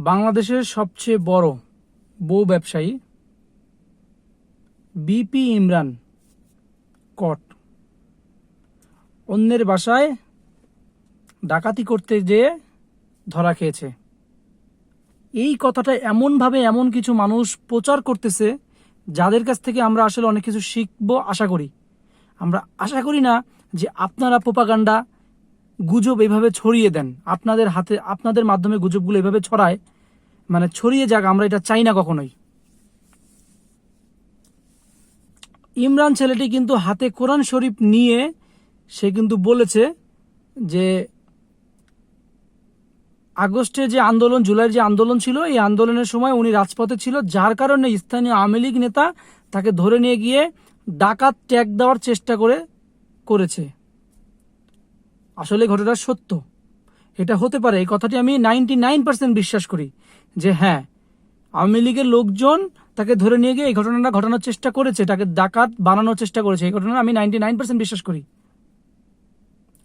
বাংলাদেশের সবচেয়ে বড় বউ ব্যবসায়ী বিপি ইমরান কট। অন্যের বাসায় ডাকাতি করতে যেয়ে ধরা খেয়েছে। এই কথাটা এমনভাবে এমন কিছু মানুষ প্রচার করতেছে যাদের কাছ থেকে আমরা আসলে অনেক কিছু শিখব, আশা করি। আমরা আশা করি না যে আপনারা প্রোপাগান্ডা গুজব এভাবে ছড়িয়ে দেন। আপনাদের হাতে, আপনাদের মাধ্যমে গুজবগুলো এভাবে ছড়ায়। মানে ছড়িয়ে যাক, আমরা এটা চাই না কখনোই। ইমরান ছেলেটি কিন্তু হাতে কোরআন শরীফ নিয়ে সে কিন্তু বলেছে যে আগস্টে যে আন্দোলন, জুলাইয়ের যে আন্দোলন ছিল, এই আন্দোলনের সময় উনি রাজপথে ছিল, যার কারণে স্থানীয় আওয়ামী লীগ নেতা তাকে ধরে নিয়ে গিয়ে ডাকাত ট্যাগ দেওয়ার চেষ্টা করে করেছে। আসলে ঘটনাটা সত্য। এটা হতে পারে এই কথাটি আমি নাইনটি নাইন পার্সেন্ট বিশ্বাস করি যে হ্যাঁ আওয়ামী লীগের লোকজন তাকে ধরে নিয়ে গিয়ে এই ঘটনাটা ঘটানোর চেষ্টা করেছে, তাকে ডাকাত বানানোর চেষ্টা করেছে। এই ঘটনা আমি নাইনটি নাইন পার্সেন্ট বিশ্বাস করি।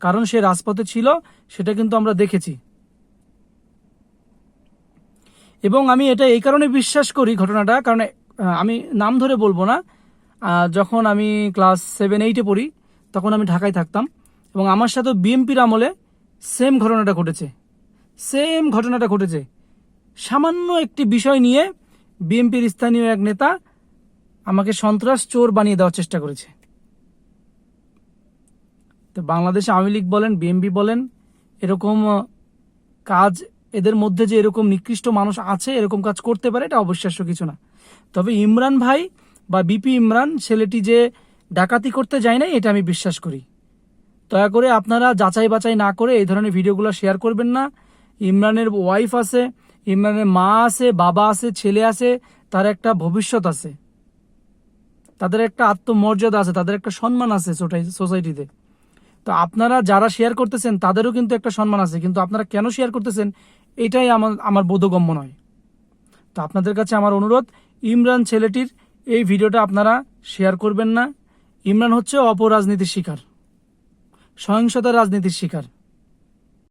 কারণ সে রাজপথে ছিল, সেটা কিন্তু আমরা দেখেছি। এবং আমি এটা এই কারণে বিশ্বাস করি ঘটনাটা, কারণ আমি নাম ধরে বলব না। যখন আমি ক্লাস সেভেন এইটে পড়ি, তখন আমি ঢাকায় থাকতাম। এবং আমার সাথে বিএমপির আমলে সেম ঘটনাটা ঘটেছে। সেম ঘটনাটা ঘটেছে। সামান্য একটি বিষয় নিয়ে বিএমপির স্থানীয় এক নেতা আমাকে সন্ত্রাস চোর বানিয়ে দেওয়ার চেষ্টা করেছে। তো বাংলাদেশে আওয়ামী লীগ বলেন বিএমপি বলেন, এরকম কাজ এদের মধ্যে যে এরকম নিকৃষ্ট মানুষ আছে, এরকম কাজ করতে পারে, এটা অবিশ্বাস্য কিছু না। তবে ইমরান ভাই বা বিপি ইমরান, ছেলেটি যে ডাকাতি করতে যায় না এটা আমি বিশ্বাস করি। দয়া করে আপনারা যাচাই বাছাই না করে এই ধরনের ভিডিওগুলো শেয়ার করবেন না। ইমরানের ওয়াইফ আছে, ইমরানের মা আছে, বাবা আছে, ছেলে আছে, তার একটা ভবিষ্যৎ আছে। তাদের একটা আত্মমর্যাদা আছে, তাদের একটা সম্মান আছে সোসাইটিতে তো আপনারা যারা শেয়ার করতেছেন, তাদেরও কিন্তু একটা সম্মান আছে, কিন্তু আপনারা কেন শেয়ার করতেছেন, এটাই আমার আমার বোধগম্য নয়। তো আপনাদের কাছে আমার অনুরোধ, ইমরান ছেলেটির এই ভিডিওটা আপনারা শেয়ার করবেন না। ইমরান হচ্ছে অপরাজনীতির শিকার। সহিংসতার রাজনীতির শিকার।